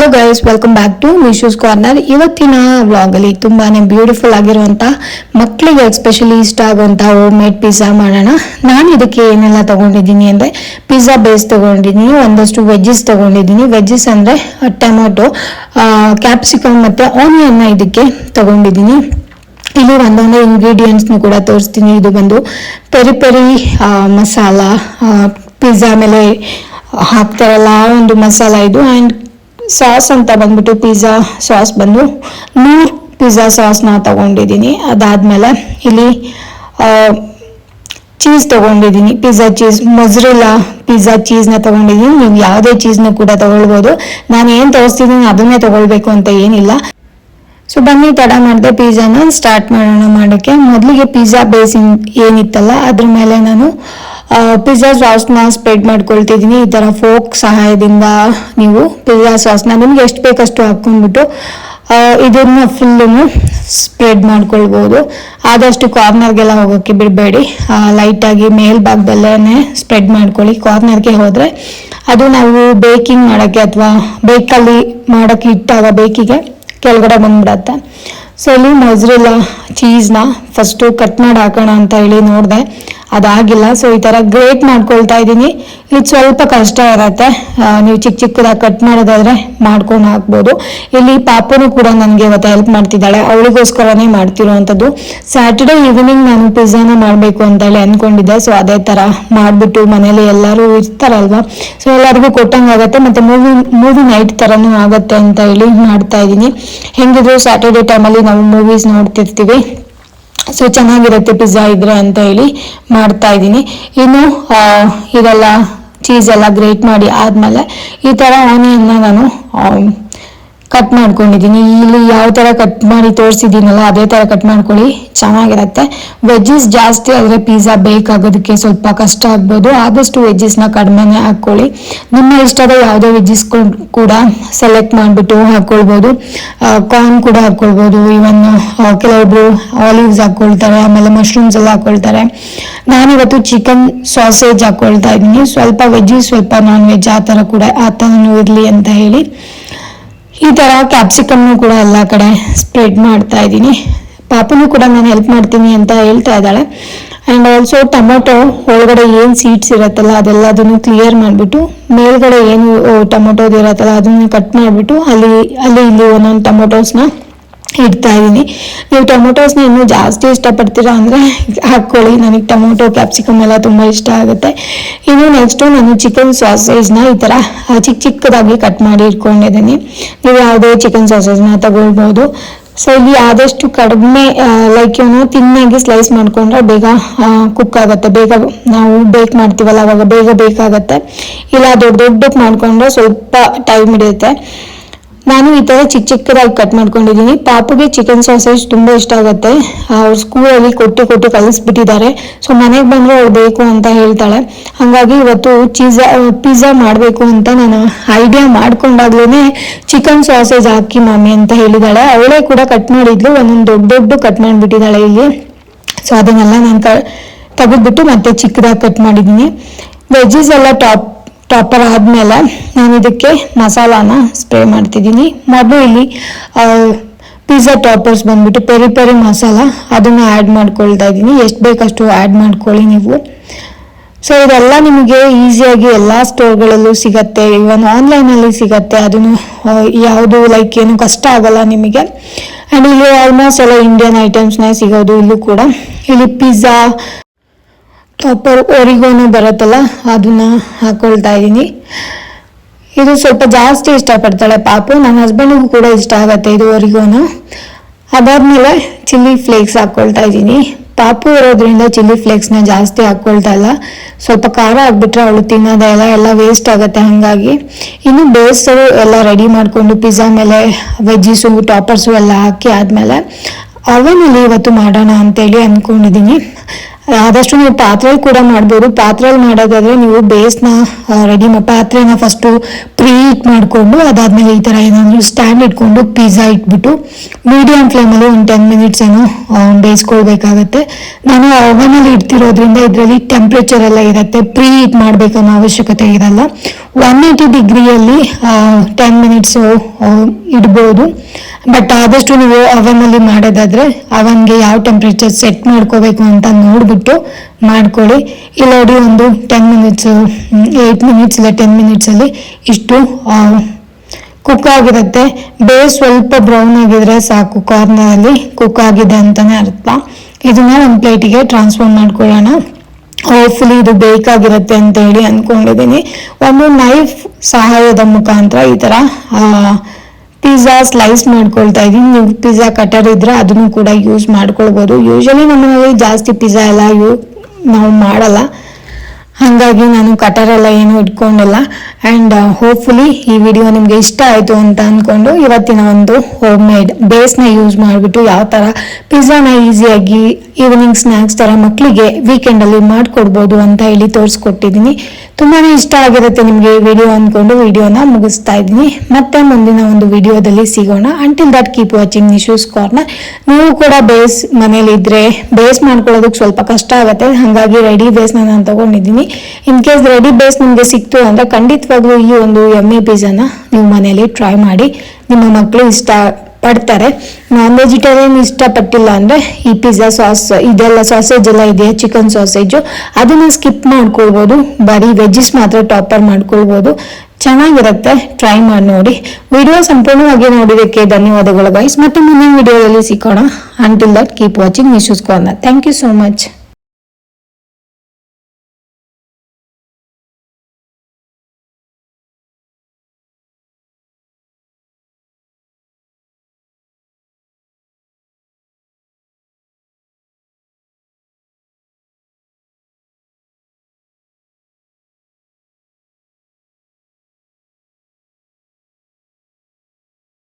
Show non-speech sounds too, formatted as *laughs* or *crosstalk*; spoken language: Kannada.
Hello guys welcome back to Meeshu's corner ಇವತ್ತಿನ ವ್ಲಾಗಲ್ಲಿ ತುಂಬಾನೇ ಬ್ಯೂಟಿಫುಲ್ ಆಗಿರುವಂತ ಮಕ್ಕಳಿಗೆ ಎಸ್ಪೆಷಲಿ ಇಷ್ಟ ಆಗುವಂತ ಹೋಮ್ ಮೇಡ್ ಪಿಜ್ಜಾ ಮಾಡೋಣ. ನಾನು ಇದಕ್ಕೆ ಏನೆಲ್ಲ ತಗೊಂಡಿದ್ದೀನಿ ಅಂದ್ರೆ ಪಿಜ್ಜಾ ಬೇಸ್ ತಗೊಂಡಿದ್ದೀನಿ, ಒಂದಷ್ಟು ವೆಜ್ಜಸ್ ತಗೊಂಡಿದ್ದೀನಿ. ವೆಜ್ಜಸ್ ಅಂದ್ರೆ ಟೊಮೊಟೊ ಕ್ಯಾಪ್ಸಿಕಮ್ ಮತ್ತೆ ಆನಿಯನ್ನ ಇದಕ್ಕೆ ತಗೊಂಡಿದ್ದೀನಿ. ಇಲ್ಲಿ ಒಂದೊಂದು ಇಂಗ್ರೀಡಿಯೆಂಟ್ಸ್ನು ಕೂಡ ತೋರಿಸ್ತೀನಿ. ಇದು ಬಂದು ಪೆರಿ ಪೆರಿ ಮಸಾಲ ಪಿಜ್ಜಾ ಮೇಲೆ ಹಾಕ್ತಾರಲ್ಲ ಆ ಒಂದು ಮಸಾಲ ಇದು. ಆ್ಯಂಡ್ ಸಾಸ್ ಅಂತ ಬಂದ್ಬಿಟ್ಟು ಪಿಜ್ಜಾ ಸಾಸ್ ಬಂದು ನೂರ್ ಪಿಜ್ಜಾ ಸಾಸ್ನ ತಗೊಂಡಿದ್ದೀನಿ. ಅದಾದಮೇಲೆ ಇಲ್ಲಿ ಚೀಸ್ ತಗೊಂಡಿದ್ದೀನಿ. ಪಿಜ್ಜಾ ಚೀಸ್ ಮೊಜ್ರೆಲಾ ಪಿಜ್ಜಾ ಚೀಸ್ನ ತಗೊಂಡಿದ್ದೀನಿ. ನೀವು ಯಾವುದೇ ಚೀಸ್ನ ಕೂಡ ತಗೊಳ್ಬೋದು. ನಾನು ಏನು ತೋರಿಸ್ತಿದ್ದೀನಿ ಅದನ್ನೇ ತಗೊಳ್ಬೇಕು ಅಂತ ಏನಿಲ್ಲ. ಸೊ ಬನ್ನಿ, ತಡ ಮಾಡಿದೆ ಪಿಜ್ಜಾನ ಸ್ಟಾರ್ಟ್ ಮಾಡೋಣ ಮಾಡೋಕ್ಕೆ. ಮೊದಲಿಗೆ ಪಿಜ್ಜಾ ಬೇಸ್ ಏನಿತ್ತಲ್ಲ, ಅದ್ರ ಮೇಲೆ ನಾನು ಪಿಜ್ಜಾ ಸಾಸ್ನ ಸ್ಪ್ರೆಡ್ ಮಾಡ್ಕೊಳ್ತಿದ್ದೀನಿ ಈ ಥರ ಫೋಕ್ ಸಹಾಯದಿಂದ ನೀವು ಪಿಜ್ಜಾ ಸಾಸ್ನ ನಿಮ್ಗೆ ಎಷ್ಟು ಬೇಕಷ್ಟು ಹಾಕ್ಕೊಂಡ್ಬಿಟ್ಟು ಇದನ್ನು ಫುಲ್ಲನ್ನು ಸ್ಪ್ರೆಡ್ ಮಾಡ್ಕೊಳ್ಬೋದು. ಆದಷ್ಟು ಕಾರ್ನರ್ಗೆಲ್ಲ ಹೋಗೋಕ್ಕೆ ಬಿಡಬೇಡಿ. ಲೈಟಾಗಿ ಮೇಲ್ಭಾಗದಲ್ಲೇ ಸ್ಪ್ರೆಡ್ ಮಾಡ್ಕೊಳ್ಳಿ. ಕಾರ್ನರ್ಗೆ ಹೋದರೆ ಅದು ನಾವು ಬೇಕಿಂಗ್ ಮಾಡೋಕ್ಕೆ ಅಥವಾ ಬೇಕಲ್ಲಿ ಮಾಡೋಕ್ಕೆ ಇಟ್ಟಾಗ ಬೇಕಿಗೆ ಕೆಳಗಡೆ ಬಂದ್ಬಿಡತ್ತೆ. ಸೊ ಅಲ್ಲಿ ಮೊಜ್ರೆಲ್ಲ ಚೀಸ್ನ ಫಸ್ಟು ಕಟ್ ಮಾಡಿ ಹಾಕೋಣ ಅಂತ ಹೇಳಿ ನೋಡಿದೆ. ಅದಾಗಿಲ್ಲ ಸೊ ಈ ಥರ ಗ್ರೇಟ್ ಮಾಡ್ಕೊಳ್ತಾ ಇದ್ದೀನಿ. ಇದು ಸ್ವಲ್ಪ ಕಷ್ಟ ಇರುತ್ತೆ. ನೀವು ಚಿಕ್ಕ ಚಿಕ್ಕದಾಗಿ ಕಟ್ ಮಾಡೋದಾದರೆ ಮಾಡ್ಕೊಂಡು ಹಾಕ್ಬೋದು. ಇಲ್ಲಿ ಪಾಪನು ಕೂಡ ನನಗೆ ಇವತ್ತು ಹೆಲ್ಪ್ ಮಾಡ್ತಿದ್ದಾಳೆ. ಅವಳಿಗೋಸ್ಕರನೇ ಮಾಡ್ತಿರೋವಂಥದ್ದು ಸ್ಯಾಟರ್ಡೆ ಈವ್ನಿಂಗ್ ನಾನು ಪಿಜ್ಜಾನ ಮಾಡಬೇಕು ಅಂತ ಹೇಳಿ ಅಂದ್ಕೊಂಡಿದ್ದೆ ಸೊ ಅದೇ ಥರ ಮಾಡಿಬಿಟ್ಟು ಮನೇಲಿ ಎಲ್ಲರೂ ಇರ್ತಾರಲ್ವಾ? ಸೊ ಎಲ್ಲರಿಗೂ ಕೊಟ್ಟಂಗಾಗತ್ತೆ ಮತ್ತು ಮೂವಿ ಮೂವಿ ನೈಟ್ ಥರನೂ ಆಗುತ್ತೆ ಅಂತ ಹೇಳಿ ಮಾಡ್ತಾ ಇದ್ದೀನಿ. ಹೆಂಗಿದ್ರು ಸ್ಯಾಟರ್ಡೆ ಟೈಮಲ್ಲಿ ನಾವು ಮೂವೀಸ್ ನೋಡ್ತಿರ್ತೀವಿ. ಸೊ ಚೆನ್ನಾಗಿರುತ್ತೆ ಪಿಜ್ಜಾ ಇದ್ರೆ ಅಂತ ಹೇಳಿ ಮಾಡ್ತಾ ಇದ್ದೀನಿ. ಇನ್ನು ಇದೆಲ್ಲ ಚೀಸ್ ಎಲ್ಲ ಗ್ರೇಟ್ ಮಾಡಿ ಆದಮೇಲೆ ಈ ಥರ ಆನಿಯನ್ನ ನಾನು ಕಟ್ ಮಾಡ್ಕೊಂಡಿದ್ದೀನಿ ಇಲ್ಲಿ ಯಾವ ಥರ ಕಟ್ ಮಾಡಿ ತೋರಿಸಿದ್ದೀನಲ್ಲ ಅದೇ ಥರ ಕಟ್ ಮಾಡ್ಕೊಳ್ಳಿ. ಚೆನ್ನಾಗಿರುತ್ತೆ. ವೆಜ್ಜಸ್ ಜಾಸ್ತಿ ಆದರೆ ಪಿಜ್ಜಾ ಬೇಕಾಗೋದಕ್ಕೆ ಸ್ವಲ್ಪ ಕಷ್ಟ ಆಗ್ಬೋದು. ಆದಷ್ಟು ವೆಜ್ಜಸ್ನ ಕಡಿಮೆನೇ ಹಾಕ್ಕೊಳ್ಳಿ. ನಿಮ್ಮ ಇಷ್ಟದ ಯಾವುದೇ ವೆಜ್ಜಸ್ ಕೂಡ ಸೆಲೆಕ್ಟ್ ಮಾಡಿಬಿಟ್ಟು ಹಾಕ್ಕೊಳ್ಬೋದು. ಕಾರ್ನ್ ಕೂಡ ಹಾಕ್ಕೊಳ್ಬೋದು. ಇವನ್ ಕೆಲವೊಬ್ರು ಆಲಿವ್ಸ್ ಹಾಕ್ಕೊಳ್ತಾರೆ, ಆಮೇಲೆ ಮಶ್ರೂಮ್ಸ್ ಎಲ್ಲ ಹಾಕ್ಕೊಳ್ತಾರೆ. ನಾನಿವತ್ತು ಚಿಕನ್ ಸಾಸೇಜ್ ಹಾಕ್ಕೊಳ್ತಾ ಇದ್ದೀನಿ. ಸ್ವಲ್ಪ ವೆಜ್ಜು ಸ್ವಲ್ಪ ನಾನ್ ವೆಜ್ ಆ ಥರ ಕೂಡ, ಆ ಥರನೂ ಇರಲಿ ಅಂತ ಹೇಳಿ. ಈ ಥರ ಕ್ಯಾಪ್ಸಿಕಮ್ನು ಕೂಡ ಎಲ್ಲ ಕಡೆ ಸ್ಪ್ರೆಡ್ ಮಾಡ್ತಾ ಇದ್ದೀನಿ. ಪಾಪನು ಕೂಡ ನಾನು ಹೆಲ್ಪ್ ಮಾಡ್ತೀನಿ ಅಂತ ಹೇಳ್ತಾ ಇದ್ದಾಳೆ. ಆ್ಯಂಡ್ ಆಲ್ಸೋ ಟೊಮೊಟೊ ಒಳಗಡೆ ಏನು ಸೀಡ್ಸ್ ಅದೆಲ್ಲ ಅದನ್ನು ಕ್ಲಿಯರ್ ಮಾಡಿಬಿಟ್ಟು, ಮೇಲ್ಗಡೆ ಏನು ಟೊಮೊಟೊದು ಇರುತ್ತಲ್ಲ ಅದನ್ನು ಕಟ್ ಮಾಡಿಬಿಟ್ಟು ಅಲ್ಲಿ ಅಲ್ಲಿ ಇಲ್ಲಿ ಒಂದೊಂದು ಟೊಮೊಟೊಸ್ನ ಇಡ್ತಾ ಇದ್ದೀನಿ ನೀವು ಟೊಮೊಟೊಸ್ನ ಇನ್ನೂ ಜಾಸ್ತಿ ಇಷ್ಟಪಡ್ತೀರಾ ಅಂದರೆ *laughs* ಹಾಕ್ಕೊಳ್ಳಿ ನನಗೆ ಟೊಮೊಟೊ, ಕ್ಯಾಪ್ಸಿಕಮ್ ಎಲ್ಲ ತುಂಬ ಇಷ್ಟ ಆಗುತ್ತೆ. ಇನ್ನು ನೆಕ್ಸ್ಟು ನಾನು ಚಿಕನ್ ಸಾಸೇಜ್ನ ಈ ಥರ ಚಿಕ್ಕ ಚಿಕ್ಕದಾಗಿ ಕಟ್ ಮಾಡಿ ಇಟ್ಕೊಂಡಿದ್ದೀನಿ. ನೀವು ಯಾವುದೇ ಚಿಕನ್ ಸಾಸೇಜ್ನ ತಗೊಳ್ಬೋದು. ಸೊ ಇಲ್ಲಿ ಆದಷ್ಟು ಕಡಿಮೆ ಲೈಕ್ ಏನು ತಿನ್ನಾಗಿ ಸ್ಲೈಸ್ ಮಾಡಿಕೊಂಡ್ರೆ ಬೇಗ ಕುಕ್ ಆಗುತ್ತೆ. ಬೇಗ ನಾವು ಬೇಕ್ ಮಾಡ್ತೀವಲ್ಲ, ಅವಾಗ ಬೇಗ ಬೇಕಾಗತ್ತೆ ಇಲ್ಲ, ದೊಡ್ಡ ದೊಡ್ಡಕ್ಕೆ ಮಾಡಿಕೊಂಡ್ರೆ ಸ್ವಲ್ಪ ಟೈಮ್ ಹಿಡಿಯುತ್ತೆ. ನಾನು ಈ ಥರ ಚಿಕ್ಕ ಚಿಕ್ಕದಾಗಿ ಕಟ್ ಮಾಡ್ಕೊಂಡಿದ್ದೀನಿ ಪಾಪುಗೆ ಚಿಕನ್ ಸಾಸೇಜ್ ತುಂಬ ಇಷ್ಟ ಆಗುತ್ತೆ. ಅವ್ರ ಸ್ಕೂಲಲ್ಲಿ ಕೊಟ್ಟು ಕೊಟ್ಟು ಕಲಿಸ್ಬಿಟ್ಟಿದ್ದಾರೆ. ಸೊ ಮನೆಗೆ ಬಂದರೆ ಅವ್ರು ಬೇಕು ಅಂತ ಹೇಳ್ತಾಳೆ. ಹಾಗಾಗಿ ಇವತ್ತು ಚೀಸಾ ಪಿಜ್ಜಾ ಮಾಡಬೇಕು ಅಂತ ನಾನು ಐಡಿಯಾ ಮಾಡ್ಕೊಂಡಾಗ್ಲೇ ಚಿಕನ್ ಸಾಸೇಜ್ ಹಾಕಿ ಮಮ್ಮಿ ಅಂತ ಹೇಳಿದಾಳೆ. ಅವಳೇ ಕೂಡ ಕಟ್ ಮಾಡಿದ್ಲು. ಒಂದೊಂದು ದೊಡ್ಡ ದೊಡ್ಡ ಕಟ್ ಮಾಡಿಬಿಟ್ಟಿದ್ದಾಳೆ ಇಲ್ಲಿ ಸೊ ಅದನ್ನೆಲ್ಲ ನಾನು ತೆಗೆದ್ಬಿಟ್ಟು ಮತ್ತೆ ಚಿಕ್ಕದಾಗಿ ಕಟ್ ಮಾಡಿದ್ದೀನಿ ವೆಜ್ಜಸ್ ಎಲ್ಲ ಟಾಪ್ ಟಾಪರ್ ಆದಮೇಲೆ ನಾನು ಇದಕ್ಕೆ ಮಸಾಲಾನ ಸ್ಪ್ರೇ ಮಾಡ್ತಿದ್ದೀನಿ. ಮೊದಲು ಇಲ್ಲಿ ಪಿಜ್ಜಾ ಟಾಪರ್ಸ್ ಬಂದ್ಬಿಟ್ಟು ಪೆರಿ ಪೆರಿ ಮಸಾಲ ಅದನ್ನು ಆ್ಯಡ್ ಮಾಡ್ಕೊಳ್ತಾ ಇದ್ದೀನಿ. ಎಷ್ಟು ಬೇಕಷ್ಟು ಆ್ಯಡ್ ಮಾಡ್ಕೊಳ್ಳಿ ನೀವು. ಸೊ ಇದೆಲ್ಲ ನಿಮಗೆ ಈಸಿಯಾಗಿ ಎಲ್ಲ ಸ್ಟೋರ್ಗಳಲ್ಲೂ ಸಿಗತ್ತೆ. ಇವನ್ ಆನ್ಲೈನಲ್ಲಿ ಸಿಗತ್ತೆ. ಅದನ್ನು ಯಾವುದು ಲೈಕ್ ಏನು ಕಷ್ಟ ಆಗಲ್ಲ ನಿಮಗೆ. ಆ್ಯಂಡ್ ಇಲ್ಲಿ ಆಲ್ಮೋಸ್ಟ್ ಎಲ್ಲ ಇಂಡಿಯನ್ ಐಟಮ್ಸ್ನೇ ಸಿಗೋದು ಇಲ್ಲೂ ಕೂಡ. ಇಲ್ಲಿ ಪಿಜ್ಜಾ ಟಾಪರ್ ಒರಿಗೋನು ಬರುತ್ತಲ್ಲ, ಅದನ್ನ ಹಾಕೊಳ್ತಾ ಇದ್ದೀನಿ. ಇದು ಸ್ವಲ್ಪ ಜಾಸ್ತಿ ಇಷ್ಟಪಡ್ತಾಳೆ ಪಾಪು ನನ್ನ ಹಸ್ಬೆಂಡಿಗೂ ಕೂಡ ಇಷ್ಟ ಆಗತ್ತೆ ಇದು ಒರಿಗೋನು ಅದಾದ್ಮೇಲೆ ಚಿಲ್ಲಿ ಫ್ಲೇಕ್ಸ್ ಹಾಕ್ಕೊಳ್ತಾ ಇದ್ದೀನಿ. ಪಾಪು ಇರೋದ್ರಿಂದ ಚಿಲ್ಲಿ ಫ್ಲೇಕ್ಸ್ನ ಜಾಸ್ತಿ ಹಾಕ್ಕೊಳ್ತಾ ಇಲ್ಲ. ಸ್ವಲ್ಪ ಖಾರ ಹಾಕ್ಬಿಟ್ರೆ ಅವಳು ತಿನ್ನೋದೇ ಇಲ್ಲ, ಎಲ್ಲ ವೇಸ್ಟ್ ಆಗುತ್ತೆ ಹಾಗಾಗಿ. ಇನ್ನು ಬೇಸು ಎಲ್ಲ ರೆಡಿ ಮಾಡಿಕೊಂಡು ಪಿಜ್ಜಾ ಮೇಲೆ ವೆಜ್ಜಿಸು ಟಾಪರ್ಸು ಎಲ್ಲ ಹಾಕಿ ಆದಮೇಲೆ ಅವನಲ್ಲಿ ಇವತ್ತು ಮಾಡೋಣ ಅಂತೇಳಿ ಅಂದ್ಕೊಂಡಿದ್ದೀನಿ ಆದಷ್ಟು ನೀವು ಪಾತ್ರೆಯಲ್ಲಿ ಕೂಡ ಮಾಡ್ಬೋದು. ಪಾತ್ರೆಯಲ್ಲಿ ಮಾಡೋದಾದ್ರೆ ನೀವು ಬೇಸ್ನ ರೆಡಿ ಪಾತ್ರೆನ ಫಸ್ಟು ಪ್ರೀ ಹೀಟ್ ಮಾಡಿಕೊಂಡು ಅದಾದ್ಮೇಲೆ ಈ ಥರ ಏನಾದರೂ ಸ್ಟ್ಯಾಂಡ್ ಇಟ್ಕೊಂಡು ಪಿಝಾ ಇಟ್ಬಿಟ್ಟು ಮೀಡಿಯಂ ಫ್ಲೇಮಲ್ಲಿ ಒಂದು ಟೆನ್ ಮಿನಿಟ್ಸ್ ಏನೋ ಬೇಯಿಸ್ಕೊಳ್ಬೇಕಾಗತ್ತೆ. ನಾನು ಓವನಲ್ಲಿ ಇಡ್ತಿರೋದ್ರಿಂದ ಇದರಲ್ಲಿ ಟೆಂಪ್ರೇಚರ್ ಎಲ್ಲ ಇರುತ್ತೆ. ಪ್ರೀ ಹೀಟ್ ಮಾಡಬೇಕನ್ನೋ ಅವಶ್ಯಕತೆ ಇರಲ್ಲ. ಒನ್ ಏಯ್ಟಿ ಡಿಗ್ರಿಯಲ್ಲಿ ಟೆನ್ ಮಿನಿಟ್ಸು ಇಡ್ಬೋದು. ಬಟ್ ಆದಷ್ಟು ನೀವು ಅವನಲ್ಲಿ ಮಾಡೋದಾದ್ರೆ ಅವನ್ಗೆ ಯಾವ ಟೆಂಪ್ರೇಚರ್ ಸೆಟ್ ಮಾಡ್ಕೋಬೇಕು ಅಂತ ನೋಡ್ಬಿಟ್ಟು ಮಾಡ್ಕೊಳ್ಳಿ. ಇಲ್ಲ ನೋಡಿ ಒಂದು ಟೆನ್ ಮಿನಿಟ್ಸು ಏಯ್ಟ್ ಮಿನಿಟ್ಸ್ ಇಲ್ಲ ಟೆನ್ ಮಿನಿಟ್ಸಲ್ಲಿ ಇಷ್ಟು ಕುಕ್ ಆಗಿರುತ್ತೆ. ಬೇಸ್ ಸ್ವಲ್ಪ ಬ್ರೌನ್ ಆಗಿದ್ರೆ ಸಾಕು ಕಾರ್ನರಲ್ಲಿ ಕುಕ್ ಆಗಿದೆ ಅಂತಲೇ ಅರ್ಥ. ಇದನ್ನ ಒಂದು ಪ್ಲೇಟಿಗೆ ಟ್ರಾನ್ಸ್ಫರ್ ಮಾಡ್ಕೊಳ್ಳೋಣ. ಹೋಪ್ಫುಲಿ ಇದು ಬೇಕಾಗಿರುತ್ತೆ ಅಂತ ಹೇಳಿ ಅಂದ್ಕೊಂಡಿದ್ದೀನಿ ಒಂದು ನೈಫ್ ಸಹಾಯದ ಮುಖಾಂತರ ಈ ಥರ ಪಿಜ್ಜಾ ಸ್ಲೈಸ್ ಮಾಡ್ಕೊಳ್ತಾ ಇದ್ದೀನಿ ನೀವು ಪಿಜ್ಜಾ ಕಟರ್ ಇದ್ರೆ ಅದನ್ನು ಕೂಡ ಯೂಸ್ ಮಾಡ್ಕೊಳ್ಬೋದು. ಯೂಶಲಿ ನಾನು ಜಾಸ್ತಿ ಪಿಜ್ಜಾ ಎಲ್ಲ ಯೂ, ನಾವು ಮಾಡಲ್ಲ. ಹಾಗಾಗಿ ನಾನು ಕಟರ್ ಎಲ್ಲ ಏನು ಇಟ್ಕೊಂಡಿಲ್ಲ. ಆ್ಯಂಡ್ ಹೋಪ್ಫುಲಿ ಈ ವಿಡಿಯೋ ನಿಮಗೆ ಇಷ್ಟ ಆಯಿತು ಅಂತ ಅಂದ್ಕೊಂಡು ಇವತ್ತಿನ ಒಂದು ಹೋಮ್ ಮೇಡ್ ಬೇಸ್ನ ಯೂಸ್ ಮಾಡಿಬಿಟ್ಟು ಯಾವ ಥರ ಪಿಜ್ಜಾನ ಈಸಿಯಾಗಿ ಈವ್ನಿಂಗ್ ಸ್ನ್ಯಾಕ್ಸ್ ಥರ ಮಕ್ಕಳಿಗೆ ವೀಕೆಂಡಲ್ಲಿ ಮಾಡಿಕೊಡ್ಬೋದು ಅಂತ ಹೇಳಿ ತೋರಿಸ್ಕೊಟ್ಟಿದ್ದೀನಿ. ತುಂಬಾ ಇಷ್ಟ ಆಗಿರುತ್ತೆ ನಿಮಗೆ ವಿಡಿಯೋ ಅಂದ್ಕೊಂಡು ವಿಡಿಯೋನ ಮುಗಿಸ್ತಾ ಇದ್ದೀನಿ. ಮತ್ತೆ ಮುಂದಿನ ಒಂದು ವಿಡಿಯೋದಲ್ಲಿ ಸಿಗೋಣ. Until that keep watching Meeshu's corner ನೀವು ಕೂಡ ಬೇಸ್ ಮನೇಲಿ ಇದ್ರೆ ಬೇಸ್ ಮಾಡ್ಕೊಳ್ಳೋದಕ್ಕೆ ಸ್ವಲ್ಪ ಕಷ್ಟ ಆಗುತ್ತೆ. ಹಾಗಾಗಿ ರೆಡಿ ಬೇಸ್ನ ನಾನು ತಗೊಂಡಿದ್ದೀನಿ. ಇನ್ ಕೇಸ್ ರೆಡಿ ಬೇಸ್ ನಿಮಗೆ ಸಿಕ್ತು ಅಂದ್ರೆ ಖಂಡಿತವಾಗ್ಲೂ ಈ ಒಂದು ಎಮ್ಮೆ ಪಿಜ್ಜಾನ ನೀವು ಮನೇಲಿ ಟ್ರೈ ಮಾಡಿ. ನಿಮ್ಮ ಮಕ್ಕಳು ಇಷ್ಟ ಪಡ್ತಾರೆ. ನಾನ್ ವೆಜಿಟೇರಿಯನ್ ಇಷ್ಟಪಟ್ಟಿಲ್ಲ ಅಂದ್ರೆ ಈ ಪಿಜ್ಜಾ ಸಾಸ್ ಇದೆಲ್ಲ ಸಾಸೇಜ್ ಎಲ್ಲ ಇದೆ ಚಿಕನ್ ಸಾಸೇಜು ಅದನ್ನು ಸ್ಕಿಪ್ ಮಾಡ್ಕೊಳ್ಬೋದು. ಬರೀ ವೆಜ್ಜಸ್ ಮಾತ್ರ ಟಾಪರ್ ಮಾಡ್ಕೊಳ್ಬೋದು. ಚೆನ್ನಾಗಿರುತ್ತೆ. ಟ್ರೈ ಮಾಡಿ ನೋಡಿ. ವಿಡಿಯೋ ಸಂಪೂರ್ಣವಾಗಿ ನೋಡಿದ್ದಕ್ಕೆ ಧನ್ಯವಾದಗಳು ಬಾಯ್ಸ್ ಮತ್ತೆ ಮುಂದಿನ ವಿಡಿಯೋದಲ್ಲಿ ಸಿಕ್ಕೋಣ until that keep watching Meeshu's corner thank you so much